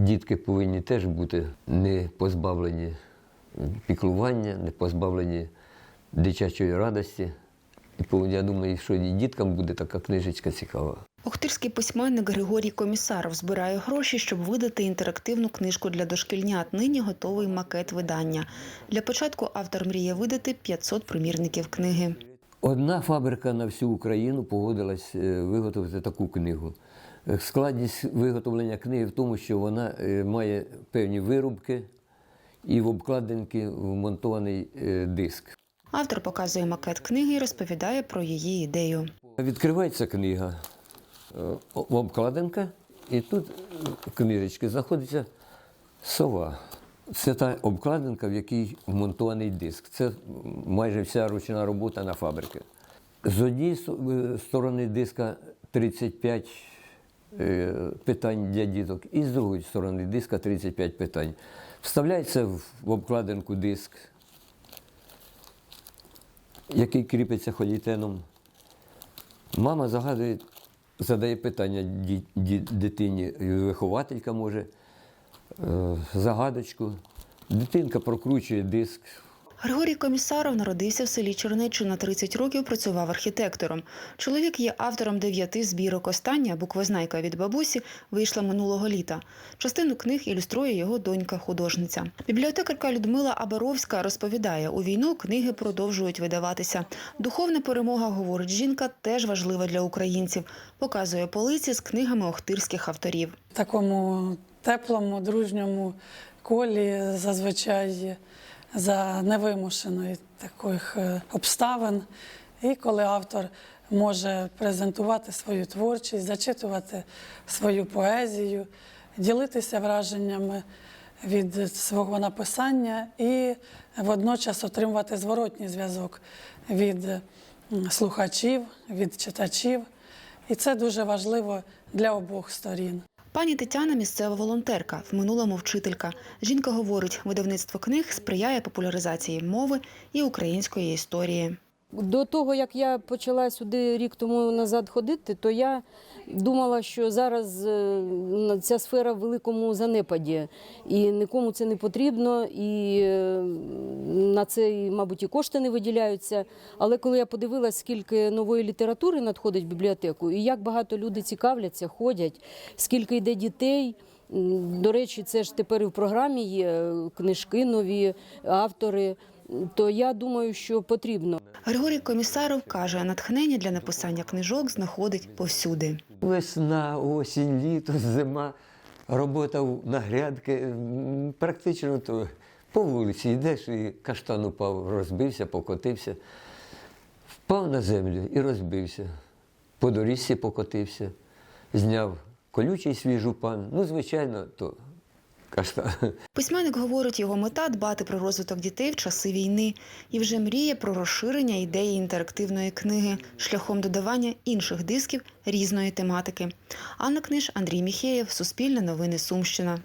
дітки повинні теж бути не позбавлені піклування, не позбавлені дитячої радості. І я думаю, що і діткам буде така книжечка цікава. Охтирський письменник Григорій Комісаров збирає гроші, щоб видати інтерактивну книжку для дошкільнят. Нині готовий макет видання. Для початку автор мріє видати 500 примірників книги. Одна фабрика на всю Україну погодилась е, виготовити таку книгу. Е, Складність виготовлення книги в тому, що вона е, має певні вирубки і в обкладинки вмонтований диск. Автор показує макет книги і розповідає про її ідею. Відкривається книга, о- обкладинка, і тут в книжечці знаходиться сова. Це та обкладинка, в якій вмонтований диск. Це майже вся ручна робота на фабриці. З однієї е, сторони диска 35 е, питань для діток, і з другої сторони диска 35 питань. Вставляється в обкладинку диск, який кріпиться холітеном. Мама загадує, задає питання дитині, вихователька може, е, загадочку. Дитинка прокручує диск. Григорій Комісаров народився в селі Чернеччина, 30 років працював архітектором. Чоловік є автором дев'яти збірок. Остання буквознайка від бабусі вийшла минулого літа. Частину книг ілюструє його донька-художниця. Бібліотекарка Людмила Абаровська розповідає, у війну книги продовжують видаватися. Духовна перемога, говорить жінка, теж важлива для українців. Показує полиці з книгами охтирських авторів. В такому теплому, дружньому колі зазвичай за невимушеної таких е, обставин. І коли автор може презентувати свою творчість, зачитувати свою поезію, ділитися враженнями від свого написання і водночас отримувати зворотній зв'язок від слухачів, від читачів. І це дуже важливо для обох сторін. Пані Тетяна місцева волонтерка, в минулому вчителька. Жінка говорить, видавництво книг сприяє популяризації мови і української історії. До того, як я почала сюди рік тому назад ходити, то я думала, що зараз е, ця сфера в великому занепаді, і нікому це не потрібно, і е, на це, мабуть, і кошти не виділяються. Але коли я подивилася, скільки нової літератури надходить в бібліотеку, і як багато люди цікавляться, ходять, скільки йде дітей. До речі, це ж тепер і в програмі є е, книжки нові, автори. То я думаю, що потрібно. Григорій Комісаров каже, натхнення для написання книжок знаходить повсюди. Весна, осінь, літо, зима, робота в- на грядки. Практично то по вулиці йдеш і каштан упав, розбився, покотився. Впав на землю і розбився. По доріжці покотився, зняв колючий свій жупан. Ну, звичайно, то каштан. Письменник говорить, його мета дбати про розвиток дітей в часи війни і вже мріє про розширення ідеї інтерактивної книги шляхом додавання інших дисків різної тематики. Анна Книж, Андрій Міхеєв, Суспільне новини Сумщина.